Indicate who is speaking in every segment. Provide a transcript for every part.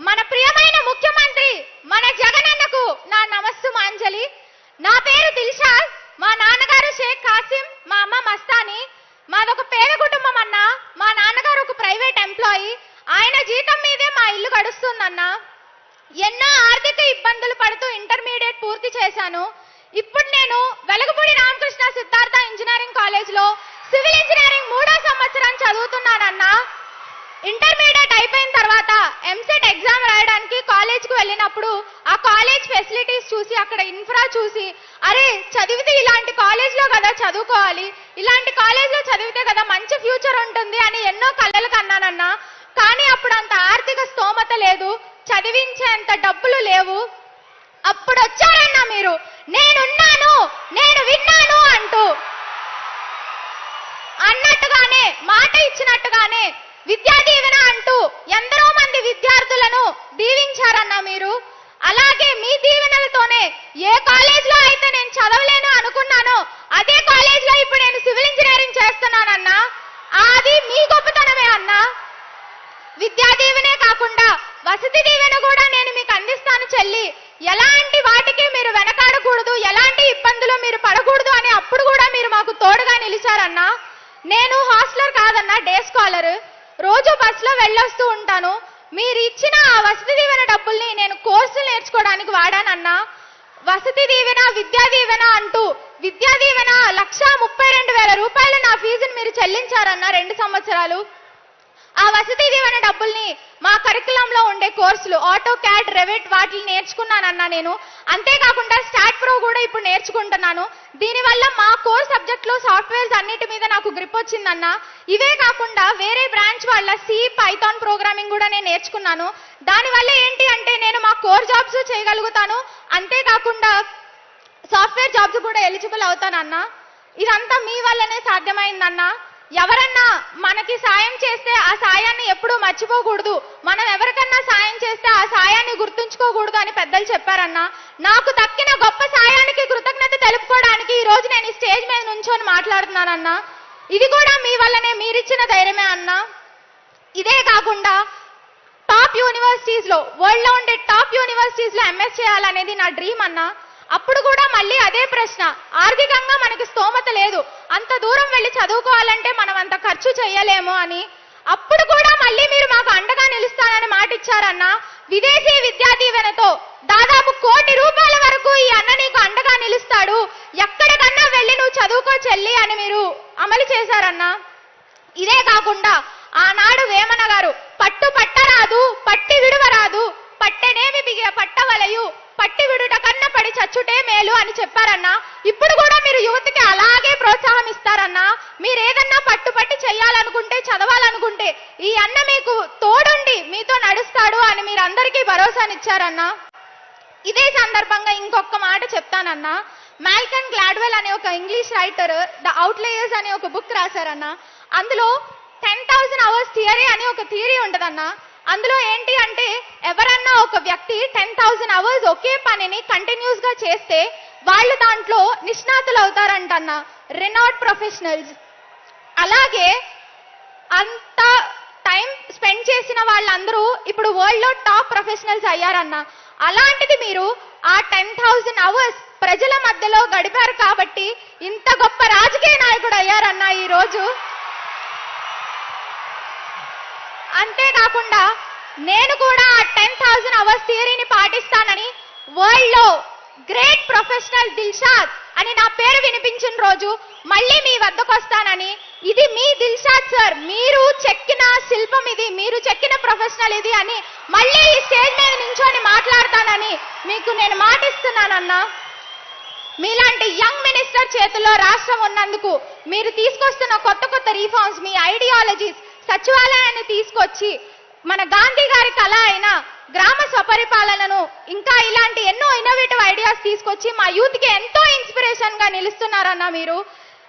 Speaker 1: మన ప్రియమైన ముఖ్యమంత్రి మన జగనన్నకు నా నమస్సు మాంజలి. నా పేరు దిల్షాద్ మా నాన్నగారు షేక్ కాసిం మా అమ్మ మస్తాని. మాదొక పేద కుటుంబం అన్న. మా నాన్నగారు ఒక ప్రైవేట్ ఎంప్లాయీ. ఆయన జీతం మీదే మా ఇల్లు గడుస్తుందన్న. ఎన్నో ఆర్థిక ఇబ్బందులు పడుతూ ఇంటర్మీడియట్ పూర్తి చేశాను. ఇప్పుడు నేను వెలగపూడి రామకృష్ణ సిద్ధార్థ ఇంజనీరింగ్ కాలేజ్లో సివిల్ ఇంజనీరింగ్ మూడో సంవత్సరం చదువుతున్నానన్నా. అయిపోయిన తర్వాత ఎంసెట్ ఎగ్జామ్ రాయడానికి కాలేజ్కి వెళ్ళినప్పుడు ఆ కాలేజ్ ఫెసిలిటీస్ చూసి అక్కడ ఇన్ఫ్రా చూసి అరే చదివితే ఇలాంటి కాలేజ్లో కదా చదువుకోవాలి ఇలాంటి కాలేజ్లో చదివితే కదా మంచి ఫ్యూచర్ ఉంటుంది అని ఎన్నో కళ్ళలు కన్నానన్నా. కానీ అప్పుడు అంత ఆర్థిక స్తోమత లేదు చదివించేంత డబ్బులు లేవు. అప్పుడు వచ్చారన్నా మీరు నేనున్నాను నేను విన్నాను అంటూ. అన్నట్టుగానే మాట ఇచ్చినట్టుగానే విద్యా దీవెన అంటూ ఎందరో మంది విద్యార్థులను దీవించారన్న మీరు. అలాగే మీ దీవెనలతోనే ఏ కాలేజ్లో అయితే నేను చదవలేను అనుకున్నానో అదే కాలేజ్లో ఇప్పుడు నేను సివిల్ ఇంజనీరింగ్ చేస్తున్నానన్నా అది మీ గొప్పతనమే అన్నా. విద్యా దీవెనే కాకుండా వసతి దీవెన కూడా నేను మీకు అందిస్తాను చెల్లి. ఎలాంటి వాటికి మీరు వెనకాడకూడదు ఎలాంటి ఇబ్బందులు మీరు పడకూడదు అని అప్పుడు కూడా మీరు మాకు తోడుగా నిలిచారన్నా. నేను హాస్టలర్ కాదన్నా డే స్కాలర్. రోజు బస్సులో వెళ్ళొస్తూ ఉంటాను. మీరు ఇచ్చిన ఆ వసతి దీవెన డబ్బుల్ని నేను కోర్సులు నేర్చుకోవడానికి వాడానన్నా. వసతి దీవెన విద్యా దీవెన అంటూ విద్యా దీవెన లక్ష ముప్పై రెండు వేల రూపాయలు నా ఫీజుని మీరు చెల్లించారన్న రెండు సంవత్సరాలు. ఆ వసతి దీవెన డబ్బుల్ని మా కరికులంలో ఉండే కోర్సులు ఆటో క్యాడ్ రెవెట్ వాటిని నేర్చుకున్నానన్నా నేను. అంతేకాకుండా స్టాట్ ప్రో కూడా ఇప్పుడు నేర్చుకుంటున్నాను. దీనివల్ల మా కోర్ సబ్జెక్ట్లో సాఫ్ట్వేర్స్ అన్నిటి మీద నాకు గ్రిప్ వచ్చిందన్న. ఇవే కాకుండా వేరే బ్రాంచ్ వాళ్ళ సి పైథాన్ ప్రోగ్రామింగ్ కూడా నేను నేర్చుకున్నాను. దానివల్ల ఏంటి అంటే నేను మా కోర్ జాబ్స్ చేయగలుగుతాను. అంతేకాకుండా సాఫ్ట్వేర్ జాబ్స్ కూడా ఎలిజిబుల్ అవుతానన్నా. ఇదంతా మీ వల్లనే సాధ్యమైందన్నా. ఎవరన్నా మనకి సాయం చేస్తే ఆ సాయాన్ని ఎప్పుడూ మర్చిపోకూడదు. మనం ఎవరికన్నా సాయం చేస్తే ఆ సాయాన్ని గుర్తుంచుకోకూడదు అని పెద్దలు చెప్పారన్నా. నాకు దక్కిన గొప్ప సాయానికి కృతజ్ఞత తెలుపుకోవడానికి ఈ రోజు నేను ఈ స్టేజ్ మీద నుంచొని మాట్లాడుతున్నానన్నా. ఇది కూడా మీ వల్లనే మీరిచ్చిన ధైర్యమే అన్నా. ఇదే కాకుండా టాప్ యూనివర్సిటీస్లో వరల్డ్లో ఉండే టాప్ యూనివర్సిటీస్లో ఎంఎస్ చేయాలనేది నా డ్రీమ్ అన్నా. అప్పుడు కూడా మళ్ళీ అదే ప్రశ్న. ఆర్థికంగా మనకి స్తోమత లేదు అంత దూరం వెళ్ళి చదువుకోవాలంటే మనం అంత ఖర్చు చేయలేము అని. అప్పుడు కూడా మళ్ళీ మీరు మాకు అండగా నిలుస్తానని మాట ఇచ్చారన్న విదేశీ విద్యా దీవెనతో దాదాపు కోటి రూపాయల వరకు ఈ అన్న నీకు అండగా నిలుస్తాడు. ఎక్కడికన్నా వెళ్ళి నువ్వు చదువుకో చెల్లి అని మీరు అమలు చేశారన్నా. ఇదే కాకుండా ఆనాడు వేమన గారు పట్టు పట్టరాదు పట్టి విడువరాదు పట్టెనేమి బిగిన పట్టవలయు పట్టి విడుట కన్న పడి చచ్చుటే మేలు అని చెప్పారన్నా. ఇప్పుడు కూడా మీరు యువతకి అలా మీరు ఏదన్నా పట్టుపట్టి చేయాలనుకుంటే చదవాలనుకుంటే ఈ అన్న మీకు తోడుండి మీతో నడుస్తాడు అని మీరు అందరికీ భరోసానిచ్చారన్నా? ఇదే సందర్భంగా ఇంకొక మాట చెప్తానన్నా. మాల్కన్ గ్లాడ్వెల్ అనే ఒక ఇంగ్లీష్ రైటర్ ద అవుట్లేయర్స్ అనే ఒక బుక్ రాశారన్న. అందులో టెన్ థౌసండ్ అవర్స్ థియరీ అని ఒక థియరీ ఉంటదన్న అందులో ఏంటి అంటే ఎవరన్నా ఒక వ్యక్తి టెన్ థౌసండ్ అవర్స్ ఒకే పనిని కంటిన్యూస్గా చేస్తే వాళ్ళు దాంట్లో నిష్ణాతులు అవుతారంటన్న రెనాట్ ప్రొఫెషనల్స్ అలాగే అంత టైం స్పెండ్ చేసిన వాళ్ళందరూ ఇప్పుడు వరల్డ్లో టాప్ ప్రొఫెషనల్స్ అయ్యారన్న. అలాంటిది మీరు ఆ టెన్ థౌజండ్ అవర్స్ ప్రజల మధ్యలో గడిపారు కాబట్టి ఇంత గొప్ప రాజకీయ నాయకుడు అయ్యారన్న ఈ రోజు. అంతేకాకుండా నేను కూడా ఆ టెన్ థౌజండ్ అవర్స్ థియరీని పాటిస్తానని వరల్డ్లో గ్రేట్ ప్రొఫెషనల్ దిల్షాద్ అని నా పేరు వినిపించిన రోజు మళ్ళీ మీ వద్దకు వస్తానని ఇది మీ దిల్షాద్ సార్ మీరు చెక్కిన శిల్పం ఇది మీరు చెక్కిన ప్రొఫెషనల్ ఇది అని మళ్ళీ ఈ స్టేజ్ మీద నించొని మాట్లాడతానని మీకు నేను మాటిస్తున్నానన్నా. మీలాంటి యంగ్ మినిస్టర్ చేతుల్లో రాష్ట్రం ఉన్నందుకు మీరు తీసుకొస్తున్న కొత్త కొత్త రీఫార్మ్స్ మీ ఐడియాలజీస్ సచివాలయాన్ని తీసుకొచ్చి మన గాంధీ గారి కళ అయిన గ్రామ స్వపరిపాలనను ఇంకా ఇలాంటి ఎన్నో ఇన్నోవేటివ్ ఐడియాస్ తీసుకొచ్చి మా యూత్కి ఎంతో ఇన్స్పిరేషన్గా నిలుస్తున్నారన్న మీరు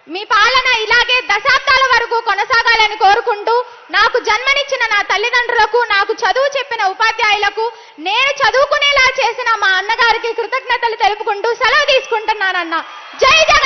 Speaker 1: మీ పాలన ఇలాగే దశాబ్దాల వరకు కొనసాగాలని కోరుకుంటూ నాకు జన్మనిచ్చిన నా తల్లిదండ్రులకు నాకు చదువు చెప్పిన ఉపాధ్యాయులకు నేను చదువుకునేలా చేసిన మా అన్నగారికి కృతజ్ఞతలు తెలుపుకుంటూ సెలవు తీసుకుంటున్నానన్న. జై జై